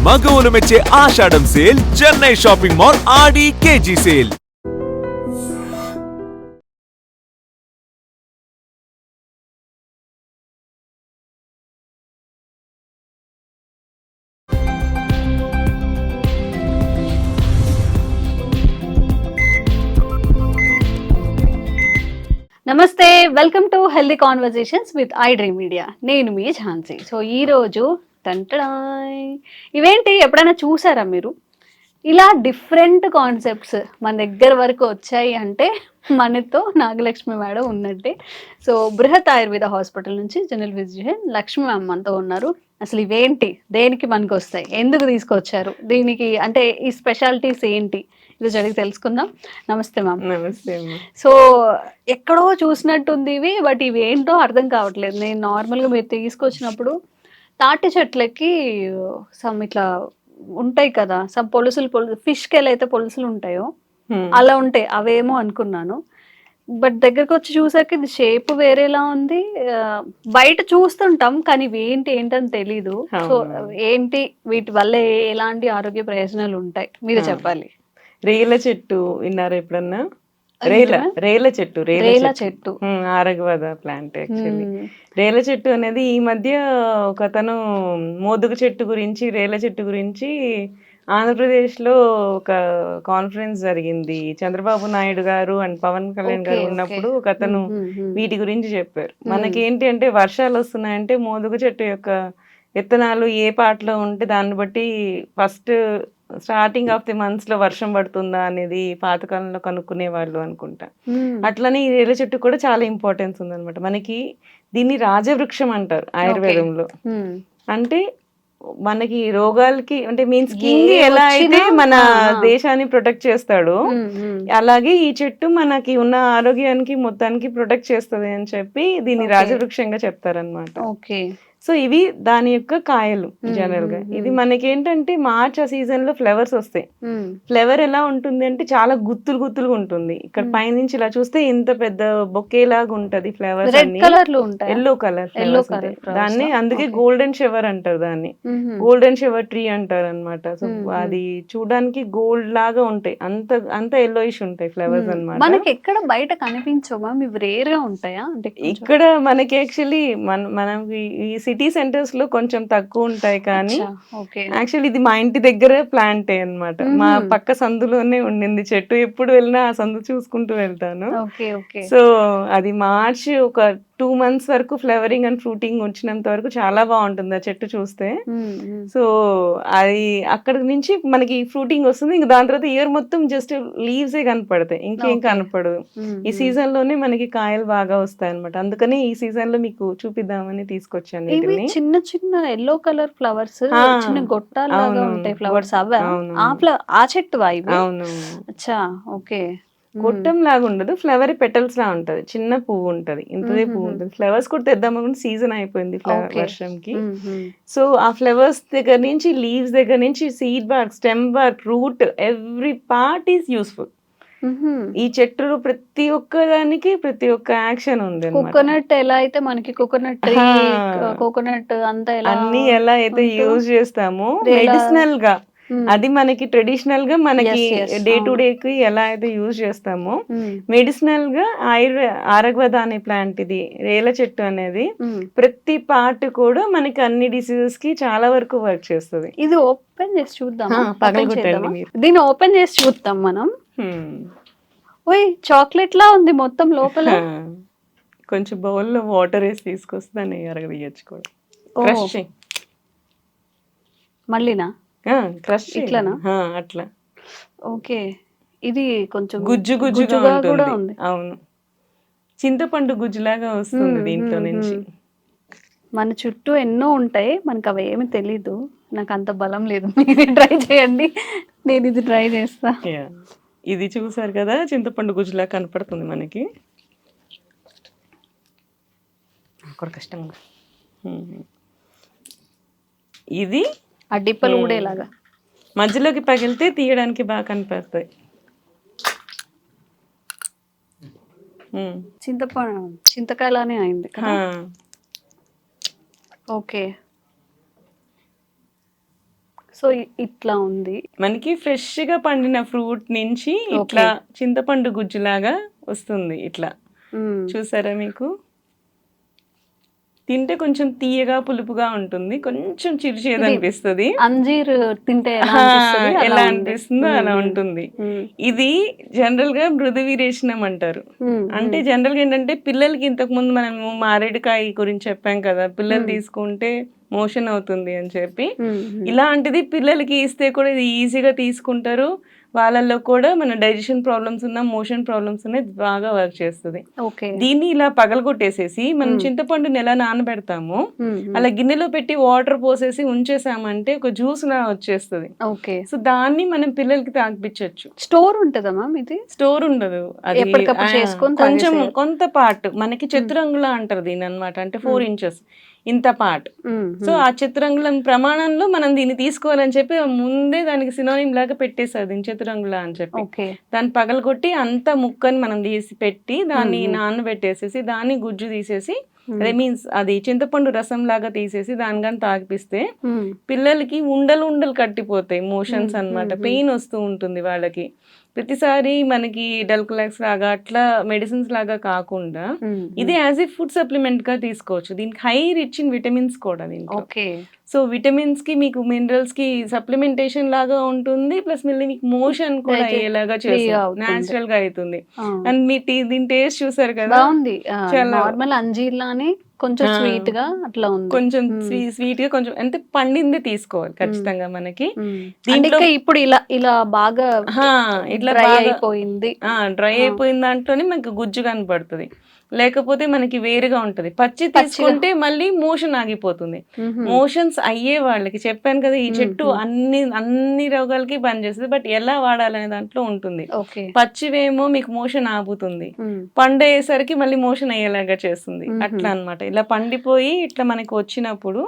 మగవులు మెచ్చే ఆషాఢం sale Chennai shopping mall Aadi KG sale నమస్తే welcome to healthy conversations with I dream media నేను మీ Jhansi so ఈ ఇవేంటి? ఎప్పుడైనా చూసారా మీరు? ఇలా డిఫరెంట్ కాన్సెప్ట్స్ మన దగ్గర వరకు వచ్చాయి అంటే మనతో నాగలక్ష్మి మేడం ఉన్నట్టే. సో బృహత్ ఆయుర్వేద హాస్పిటల్ నుంచి జనరల్ ఫిజిషియన్ లక్ష్మి మ్యామ్ మనతో ఉన్నారు. అసలు ఇవేంటి? దేనికి మనకు వస్తాయి ఎందుకు తీసుకొచ్చారు? దీనికి అంటే ఈ స్పెషాలిటీస్ ఏంటి? ఇది జరిగి తెలుసుకుందాం. నమస్తే మ్యామ్. నమస్తే సో ఎక్కడో చూసినట్టుంది ఇవి బట్ ఇవి ఏంటో అర్థం కావట్లేదు. నేను నార్మల్గా మీరు తీసుకొచ్చినప్పుడు తాటి చెట్లకి సమ్ ఇట్లా ఉంటాయి కదా సమ్ పొలుసులు పొలు ఫిష్కి ఎలా అయితే పొలుసులు ఉంటాయో. అలా ఉంటాయి. అవేమో అనుకున్నాను. బట్ దగ్గరకు వచ్చి చూసాక ఇది షేప్ వేరేలా ఉంది. బయట చూస్తుంటాం కానీ ఇవి ఏంటి ఏంటని తెలీదు. సో. ఏంటి వీటి వల్ల ఎలాంటి ఆరోగ్య ప్రయోజనాలు ఉంటాయి? మీరు. చెప్పాలి. రేల చెట్టు విన్నారా ఎప్పుడన్నా? రేల? రేల చెట్టు రేల చెట్టు ఆరగవద ప్లాంట్ యాక్చువల్లీ. రేల చెట్టు అనేది ఈ మధ్య ఒక అతను మోదుగ చెట్టు గురించి రేల చెట్టు గురించి ఆంధ్రప్రదేశ్లో ఒక కాన్ఫరెన్స్ జరిగింది చంద్రబాబు నాయుడు గారు అండ్ పవన్ కళ్యాణ్ గారు ఉన్నప్పుడు. ఒక అతను. వీటి గురించి చెప్పారు మనకేంటి అంటే వర్షాలు వస్తున్నాయంటే మోదుగ చెట్టు యొక్క విత్తనాలు ఏ పాటలో ఉంటే దాన్ని బట్టి ఫస్ట్ స్టార్టింగ్ ఆఫ్ ది మంత్స్లో వర్షం పడుతుందా అనేది పాతకాలంలో కనుక్కునే వాళ్ళు అనుకుంటా. అట్లనే ఈ రేల చెట్టు కూడా చాలా ఇంపార్టెన్స్ ఉందన్నమాట మనకి దీన్ని రాజవృక్షం అంటారు ఆయుర్వేదంలో. అంటే మనకి రోగాలకి అంటే మీన్స్ కింగ్ ఎలా అయితే మన. దేశాన్ని ప్రొటెక్ట్ చేస్తాడో. అలాగే ఈ చెట్టు మనకి ఉన్న ఆరోగ్యానికి మొత్తానికి ప్రొటెక్ట్ చేస్తది అని చెప్పి దీన్ని. రాజవృక్షంగా చెప్తారనమాట ఓకే సో ఇవి దాని యొక్క కాయలు జనరల్గా. ఇది. మనకి ఏంటంటే మార్చ్ ఆ సీజన్లో ఫ్లవర్స్ వస్తాయి. ఫ్లవర్ ఎలా ఉంటుంది అంటే చాలా గుత్తులు గుత్తులుగా ఉంటుంది. ఇక్కడ. పైనుంచి ఇలా చూస్తే ఇంత పెద్ద బొకే లాగా ఉంటది ఫ్లవర్స్ రెడ్ అన్ని. కలర్లో ఉంటాయి? ఎల్లో కలర్ దాన్ని? అందుకే. గోల్డెన్ షెవర్ అంటారు దాన్ని. గోల్డెన్ షెవర్ ట్రీ అంటారు అనమాట సో. అది చూడడానికి గోల్డ్ లాగా ఉంటాయి. అంత అంత ఎల్లోయిష్ ఉంటాయి ఫ్లవర్స్ అన్నమాట. మనకి ఎక్కడ బయట కనిపించవు? ఇవి రేర్గా ఉంటాయా? అంటే ఇక్కడ మనకి యాక్చువల్లీ మన మనకి ఈ సిటీ సెంటర్స్లో కొంచెం తక్కువ ఉంటాయి కానీ యాక్చువల్లీ ఇది మా ఇంటి దగ్గర ప్లాంటే అన్నమాట. మా. పక్క సందులోనే ఉండింది. చెట్టు ఎప్పుడు వెళ్ళినా ఆ సందు చూసుకుంటూ వెళ్తాను. సో అది మార్చ్ ఒక టూ మంత్స్ వరకు ఫ్లవరింగ్ అండ్ ఫ్రూటింగ్ వచ్చినంత వరకు చాలా బాగుంటుంది ఆ చెట్టు చూస్తే మ్మ్, మ్మ్. సో అది అక్కడ నుంచి మనకి ఫ్రూటింగ్ వస్తుంది ఇంకా దాని తర్వాత ఇయర్ మొత్తం జస్ట్ లీవ్స్ ఏ కనపడతాయి ఇంకేం. కనపడదు మ్మ్, ఈ. సీజన్లోనే మనకి కాయలు బాగా వస్తాయి అనమాట అందుకని ఈ సీజన్లో మీకు చూపిద్దామని తీసుకొచ్చాను చిన్న చిన్న ఎల్లో కలర్ ఫ్లవర్స్ చిన్న అవునవును. ఉంటాయి ఫ్లవర్స్ అవా. ఆ చెట్టు అవును అచ్చా ఓకే. గొట్టం లాగా ఉండదు ఫ్లవర్ పెటల్స్ లా ఉంటది చిన్న పువ్వు ఉంటది ఇంతదే పువ్వు. ఉంటుంది ఫ్లవర్స్ కూడా తెద్దాం అనుకుంటే సీజన్ అయిపోయింది ఫ్లవర్. వర్షంకి. సో ఆ ఫ్లవర్స్ దగ్గర నుంచి లీవ్స్ దగ్గర నుంచి seed bark stem bark root every part is useful. ఈ చెట్టులో ప్రతి ఒక్క దానికి ప్రతి ఒక్క యాక్షన్ ఉంది. కోకోనట్ ఎలా అయితే మనకి కోకోనట్. కోకోనట్ అంతా అన్ని ఎలా అయితే యూజ్ చేస్తామో మెడిసినల్గా. అది మనకి ట్రెడిషనల్గా మనకి డే టు. డే కి ఎలా అయితే యూజ్ చేస్తామో. మెడిసినల్గా ఆయుర్వే ఆరగ్వద అనే ప్లాంట్ ఇది రేల చెట్టు అనేది మ్మ్. ప్రతి పార్ట్ కూడా మనకి అన్ని డిసీజెస్కి చాలా వరకు వర్క్ చేస్తుంది. ఇది ఓపెన్ చేసి చూద్దాం పగలగొట్టండి. దీన్ని ఓపెన్ చేసి చూద్దాం మనం. ఓయ్ చాక్లెట్ లా ఉంది మొత్తం లోపల. కొంచెం బౌల్లో వాటర్ వేసి తీసుకొస్తే దాన్ని అరగదీయచ్చు కూడా. మళ్ళీనా? క్రష్ ఇట్లానా? అట్లా. ఓకే. ఇది కొంచెం గుజ్జు గుజ్జుగా కూడా ఉంటుంది. ఉంది. అవును. చింతపండు గుజ్జులాగా వస్తుంది దీంట్లో నుంచి. మన చుట్టూ ఎన్నో ఉంటాయి. మనకు అవి ఏమి తెలీదు. నాకు అంత బలం లేదు. మీరు ట్రై చేయండి. నేను ఇది ట్రై చేస్తా. ఇది చూసారు కదా? చింతపండు గుజ్జులా కనపడుతుంది మనకి. కష్టంగా. ఇది ఆ డిప్పలు. ఊడేలాగా మధ్యలోకి పగిలితే తీయడానికి బాగా కనిపిస్తాయి. చింతపండు చింతకాయలానే అయింది కదా. ఓకే సో ఇట్లా ఉంది మనకి ఫ్రెష్గా పండిన ఫ్రూట్ నుంచి ఇట్లా చింతపండు గుజ్జులాగా వస్తుంది ఇట్లా. చూసారా మీకు తింటే కొంచెం తీయగా పులుపుగా ఉంటుంది. కొంచెం చిరుచేదు అనిపిస్తుంది అంజీర్ తింటే ఎలా అనిపిస్తది? అలా ఉంటుంది. ఇది జనరల్గా మృదు వీరేషణం అంటారు. అంటే జనరల్గా ఏంటంటే పిల్లలకి ఇంతకు ముందు మనము మారేడుకాయ గురించి చెప్పాం కదా పిల్లలు తీసుకుంటే మోషన్ అవుతుంది అని చెప్పి. ఇలాంటిది పిల్లలకి ఇస్తే కూడా ఇది ఈజీగా తీసుకుంటారు. వాళ్ళల్లో కూడా మన డైజెషన్ ప్రాబ్లమ్స్ ఉన్న మోషన్ ప్రాబ్లమ్స్ ఉన్నాయి బాగా వర్క్ చేస్తుంది. ఓకే. దీన్ని ఇలా పగలగొట్టేసేసి మనం చింతపండుని ఎలా నానబెడతాము. అలా గిన్నెలో పెట్టి వాటర్ పోసేసి ఉంచేసామంటే ఒక జ్యూస్ లా వచ్చేస్తుంది. ఓకే. సో దాన్ని మనం పిల్లలకి తాగిపించవచ్చు స్టోర్ ఉంటుందా మ్యామ్ ఇది స్టోర్ ఉండదు. అది కొంచెం. కొంత పార్ట్ మనకి చతురంగుళ అంటారు దీని అన్నమాట అంటే ఫోర్ ఇంచెస్ ఇంత పార్ట్. సో ఆ చతురంగుళం ప్రమాణంలో మనం దీన్ని తీసుకోవాలని చెప్పి ముందే దానికి సినోనిమ్ లాగా పెట్టేసారు దీని చతురంగుళ అని చెప్పి. దాన్ని పగలగొట్టి అంత ముక్కని మనం తీసి పెట్టి దాన్ని నానబెట్టేసేసి దాన్ని గుజ్జు తీసేసి అదే మీన్స్ అది చింతపండు రసం లాగా తీసేసి దాని కానీ తాగిపిస్తే. పిల్లలకి ఉండలు ఉండలు కట్టిపోతాయి మోషన్స్ అన్నమాట. పెయిన్ వస్తూ ఉంటుంది వాళ్ళకి. ప్రతిసారి మనకి డల్కులాక్స్ లాగా అట్లా మెడిసిన్స్ లాగా కాకుండా. ఇది యాజ్ ఏ ఫుడ్ సప్లిమెంట్గా తీసుకోవచ్చు. దీనికి హై రిచ్ ఇన్ విటమిన్స్ కూడా దీంట్లో. ఓకే. సో విటమిన్స్కి మీకు మినరల్స్కి సప్లిమెంటేషన్ లాగా ఉంటుంది ప్లస్ మళ్ళీ మీకు మోషన్ కూడా అయ్యేలాగా చేస్తుంది. న్యాచురల్గా అవుతుంది. అండ్ మీ టీ- దీని టేస్ట్ చూసారు కదా? చాలా- నార్మల్ అంజీర్ లానే కొంచెం. స్వీట్గా అట్లా ఉంది. కొంచెం స్వీట్గా కొంచెం అంటే పండింది తీసుకోవాలి ఖచ్చితంగా మనకి. దీంట్లో ఇప్పుడు ఇలా ఇలా బాగా ఇట్లా డ్రై అయిపోయింది. డ్రై అయిపోయిన దాంట్లోనే మనకి గుజ్జు కనపడుతుంది. లేకపోతే మనకి వేరుగా ఉంటది. పచ్చి తీసుకుంటే మళ్ళీ మోషన్ ఆగిపోతుంది. మోషన్స్ అయ్యే వాళ్ళకి చెప్పాను కదా ఈ చెట్టు అన్ని అన్ని రోగాలకి పనిచేస్తుంది బట్ ఎలా వాడాలనే దాంట్లో ఉంటుంది. పచ్చివేమో మీకు మోషన్ ఆపుతుంది మ్మ్. పండయ్యేసరికి మళ్ళీ మోషన్ అయ్యేలాగా చేస్తుంది. అట్లా అన్నమాట. ఇలా పండిపోయి ఇట్లా మనకి వచ్చినప్పుడు.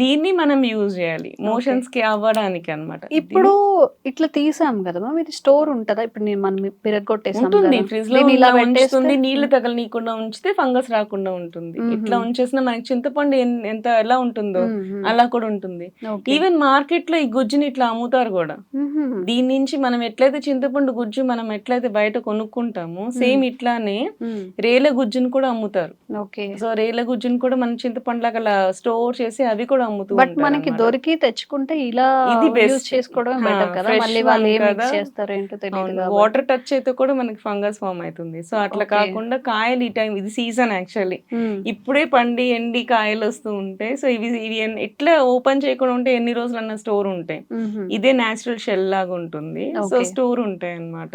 దీన్ని మనం యూజ్ చేయాలి. మోషన్స్కి అవ్వడానికి అన్నమాట. ఇప్పుడు ఇట్లా తీసాం కదా ఇది స్టోర్ ఉంటదా? ఇప్పుడు నేను మనం పిరగొట్టేసాం. ఫ్రిడ్జ్లో ఇలా ఉంచుతుంది నీళ్ళు తగలనీయకుండా ఉంచితే ఫంగస్ రాకుండా ఉంటుంది. ఇట్లా ఉంచేసిన మనకి చింతపండు ఎంత ఎలా ఉంటుందో. అలా కూడా ఉంటుంది. ఈవెన్ మార్కెట్లో ఈ గుజ్జుని ఇట్లా అమ్ముతారు కూడా. దీని నుంచి మనం ఎట్లయితే చింతపండు గుజ్జు మనం ఎట్లయితే బయట కొనుక్కుంటామో సేమ్ ఇట్లానే. రేల గుజ్జును కూడా అమ్ముతారు. సో రేల గుజ్జును కూడా మనం చింతపండు లాగా అలా స్టోర్ చేసి అవి కూడా అమ్ముతూ బట్ మనకి. దొరికి తెచ్చుకుంటే ఇలా ఇది బెటర్ కదా fresh మళ్ళీ వాళ్ళు one ఏం కదా. మిక్స్ చేస్తారో ఏంటో తెలియదు కాబట్టి. వాటర్ టచ్ అయితే కూడా మనకి ఫంగస్ ఫామ్ అవుతుంది సో అట్లా. కాకుండా కాయలు ఈ టైం ఇది సీజన్ యాక్చువల్లీ మ్మ్. ఇప్పుడే పండి ఎండి కాయలు వస్తూ ఉంటాయి సో ఇవి ఇవి ఎట్లా ఓపెన్ చేయకుండా ఉంటే ఎన్ని రోజులన్నా స్టోర్ ఉంటాయి. ఇదే నేచురల్ షెల్ లాగా ఉంటుంది సో. స్టోర్ ఉంటాయి అన్నమాట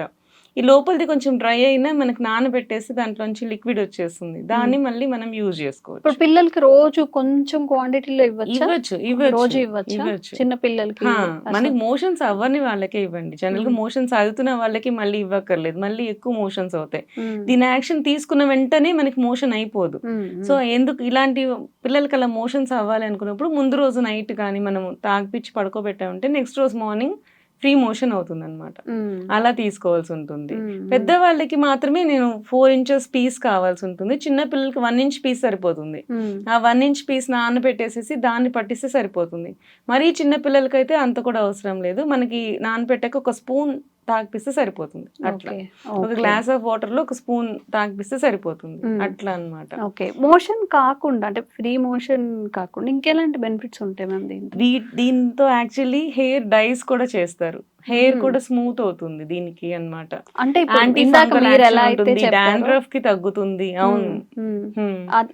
ఈ లోపలిది కొంచెం డ్రై అయినా మనకి నానబెట్టేస్తే దాంట్లోంచి లిక్విడ్ వచ్చేస్తుంది. దాన్ని మళ్ళీ మనం యూజ్ చేసుకోవచ్చు. ఇప్పుడు పిల్లలకి రోజు కొంచెం క్వాంటిటీలో ఇవ్వచ్చా? ఇవ్వచ్చు ఇవ్వచ్చు రోజు ఇవ్వచ్చా? చిన్న పిల్లలకి మనకి మోషన్స్ అవ్వని వాళ్ళకే ఇవ్వండి. జనరల్గా మోషన్స్ అవుతున్న వాళ్ళకి మళ్ళీ ఇవ్వక్కర్లేదు. మళ్ళీ ఎక్కువ మోషన్స్ అవుతాయి. దీని యాక్షన్ తీసుకున్న వెంటనే మనకి మోషన్ అయిపోదు. సో ఎందుకు ఇలాంటి పిల్లలకి అలా మోషన్స్ అవ్వాలి అనుకున్నప్పుడు ముందు రోజు నైట్ కానీ మనం తాగిపిచ్చి పడుకోబెట్టామంటే నెక్స్ట్ రోజు మార్నింగ్ ఫ్రీ మోషన్ అవుతుంది అనమాట. అలా తీసుకోవాల్సి ఉంటుంది. పెద్దవాళ్ళకి మాత్రమే నేను ఫోర్ ఇంచెస్ పీస్ కావాల్సి ఉంటుంది చిన్న పిల్లలకి వన్ ఇంచ్ పీస్ సరిపోతుంది. ఆ వన్ ఇంచ్ పీస్ నానబెట్టేసేసి దాన్ని పట్టిస్తే సరిపోతుంది మరీ చిన్న పిల్లలకైతే అంత కూడా అవసరం లేదు మనకి నానబెట్టాక ఒక స్పూన్ తాగిపిస్తే సరిపోతుంది. అట్లా. ఒక. గ్లాస్ ఆఫ్ వాటర్లో ఒక స్పూన్ తాగిపిస్తే సరిపోతుంది. అట్లా అన్నమాట. ఓకే. మోషన్ కాకుండా అంటే ఫ్రీ మోషన్ కాకుండా ఇంకెలాంటి బెనిఫిట్స్ ఉంటాయి మ్యామ్ దీంట్లో? దీ దీంతో యాక్చువల్లీ హెయిర్ డైస్ కూడా చేస్తారు. హెయిర్ కూడా స్మూత్ అవుతుంది దీనికి అన్నమాట. అంటే డాండ్రఫ్కి తగ్గుతుంది అవును.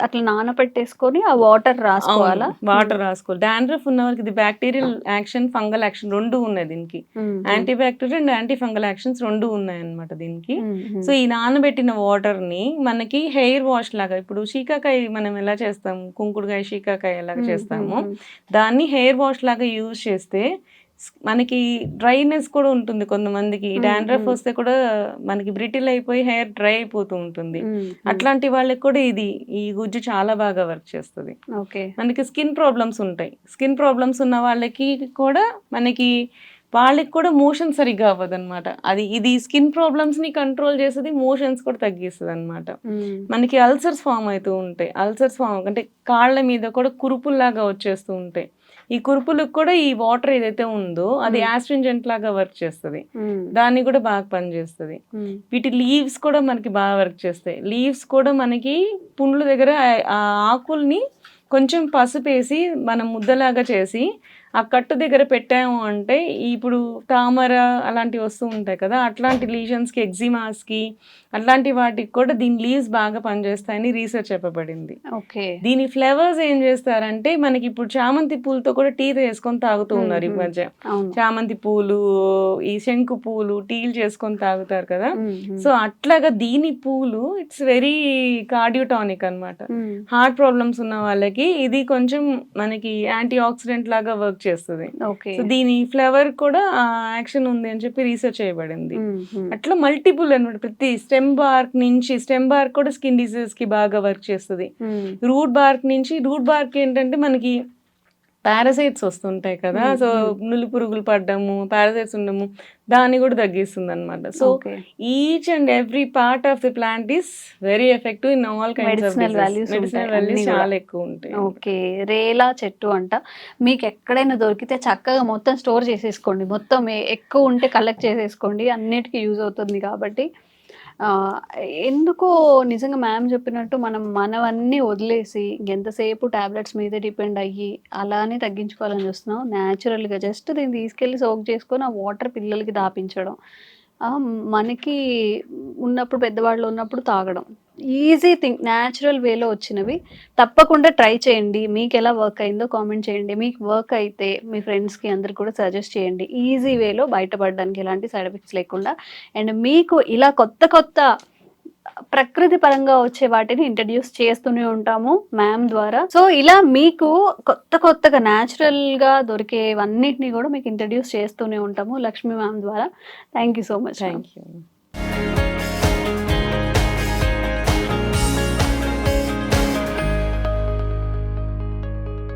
అట్లా నానబెట్టేసుకొని ఆ వాటర్ రాసుకోవాలా? వాటర్ రాసుకోవాలి. డాండ్రఫ్ ఉన్న వాళ్ళకి ఇది బ్యాక్టీరియల్ యాక్షన్ ఫంగల్ యాక్షన్ రెండు ఉన్నాయి దీనికి. Antibacterial and antifungal actions రెండు ఉన్నాయి అన్నమాట దీనికి. సో ఈ నానబెట్టిన వాటర్ని మనకి హెయిర్ వాష్ లాగా ఇప్పుడు షీకాకాయ మనం ఎలా చేస్తాం? కుంకుడుకాయ షీకాకాయ ఎలా చేస్తామో దాన్ని హెయిర్ వాష్ లాగా యూజ్ చేస్తే మనకి డ్రైనెస్ కూడా ఉంటుంది కొంతమందికి. డాండ్రఫ్ వస్తే కూడా మనకి బ్రిటిల్ అయిపోయి హెయిర్ డ్రై అయిపోతూ ఉంటుంది. అట్లాంటి వాళ్ళకి కూడా ఇది ఈ గుజ్జు చాలా బాగా వర్క్ చేస్తుంది. ఓకే. మనకి స్కిన్ ప్రాబ్లమ్స్ ఉంటాయి. స్కిన్ ప్రాబ్లమ్స్ ఉన్న వాళ్ళకి కూడా మనకి వాళ్ళకి కూడా మోషన్ సరిగ్గా అవ్వదు అనమాట అది ఇది స్కిన్ ప్రాబ్లమ్స్ని కంట్రోల్ చేస్తుంది మోషన్స్ కూడా తగ్గిస్తుంది అనమాట. మనకి అల్సర్స్ ఫామ్ అవుతూ ఉంటాయి. అల్సర్స్ ఫామ్ అంటే కాళ్ళ మీద కూడా కురుపుల్లాగా వచ్చేస్తూ ఉంటాయి. ఈ కురుపులకు కూడా ఈ వాటర్ ఏదైతే ఉందో అది. యాస్ట్రింజెంట్ లాగా వర్క్ చేస్తుంది మ్మ్. దాన్ని కూడా బాగా పనిచేస్తుంది మ్మ్. వీటి లీవ్స్ కూడా మనకి బాగా వర్క్ చేస్తాయి లీవ్స్ కూడా మనకి పుండ్ల దగ్గర ఆ- ఆకుల్ని కొంచెం పసుపు వేసి మనం ముద్దలాగా చేసి ఆ కట్టు దగ్గర పెట్టాము అంటే ఇప్పుడు తామర అలాంటివి వస్తూ ఉంటాయి కదా అట్లాంటి లీజన్స్కి ఎగ్జిమాస్కి అట్లాంటి వాటికి కూడా దీని లీవ్స్ బాగా పనిచేస్తాయని రీసెర్చ్ చెప్పబడింది ఓకే దీని ఫ్లేవర్స్ ఏం చేస్తారంటే మనకి ఇప్పుడు చామంతి పూలతో కూడా టీ వేసుకొని తాగుతూ ఉన్నారు ఈ. మధ్య చామంతి పూలు ఈ శంకు పూలు టీలు చేసుకొని తాగుతారు కదా. సో అట్లాగా దీని పూలు ఇట్స్ వెరీ కార్డియోటానిక్ అన్నమాట మ్మ్. హార్ట్ ప్రాబ్లమ్స్ ఉన్న వాళ్ళకి ఇది కొంచెం మనకి యాంటీ ఆక్సిడెంట్ లాగా వర్క్ చేస్తుంది. సో దీని ఫ్లేవర్ కూడా యాక్షన్ ఉంది అని చెప్పి రీసెర్చ్ చేయబడింది. అట్లా మల్టిపుల్ అన్నమాట. ప్రతి స్టెమ్ బార్క్ నుంచి స్టెమ్ బార్క్ కూడా స్కిన్ డిసీజ్కి బాగా వర్క్ చేస్తుంది. రూట్ బార్క్ నుంచి రూట్ బార్క్ ఏంటంటే మనకి పారాసైట్స్ వస్తుంటాయి కదా. సో. నులి పురుగులు పడ్డము పారాసైట్స్ ఉండము దాన్ని కూడా తగ్గిస్తుంది అనమాట so each and every part of the plant is very effective in all kinds of medicinal values. చాలా ఎక్కువ ఉంటాయి ఓకే. రేలా చెట్టు అంట. మీకు ఎక్కడైనా దొరికితే చక్కగా మొత్తం స్టోర్ చేసేసుకోండి. మొత్తం ఎక్కువ ఉంటే కలెక్ట్ చేసేసుకోండి. అన్నిటికీ యూజ్ అవుతుంది కాబట్టి. ఎందుకో నిజంగా మ్యామ్ చెప్పినట్టు మనం మనవన్నీ వదిలేసి ఎంతసేపు టాబ్లెట్స్ మీద డిపెండ్ అయ్యి అలానే తగ్గించుకోవాలని చూస్తున్నాం. న్యాచురల్గా జస్ట్ దీన్ని తీసుకెళ్ళి సోక్ చేసుకొని ఆ వాటర్ పిల్లలకి దాపించడం. మనకి ఉన్నప్పుడు పెద్దవాళ్ళు ఉన్నప్పుడు తాగడం. ఈజీ థింగ్ న్యాచురల్ వేలో వచ్చినవి. తప్పకుండా ట్రై చేయండి. మీకు ఎలా వర్క్ అయిందో కామెంట్ చేయండి. మీకు వర్క్ అయితే మీ ఫ్రెండ్స్కి అందరు కూడా సజెస్ట్ చేయండి. ఈజీ వేలో బయటపడడానికి ఎలాంటి సైడ్ ఎఫెక్ట్స్ లేకుండా. అండ్ మీకు ఇలా కొత్త కొత్త ప్రకృతి పరంగా వచ్చే వాటిని ఇంట్రడ్యూస్ చేస్తూనే ఉంటాము మ్యామ్ ద్వారా. సో ఇలా మీకు కొత్త కొత్తగా న్యాచురల్గా దొరికేవన్నిటిని కూడా మీకు ఇంట్రడ్యూస్ చేస్తూనే ఉంటాము లక్ష్మీ మ్యామ్ ద్వారా. Thank you so much thank you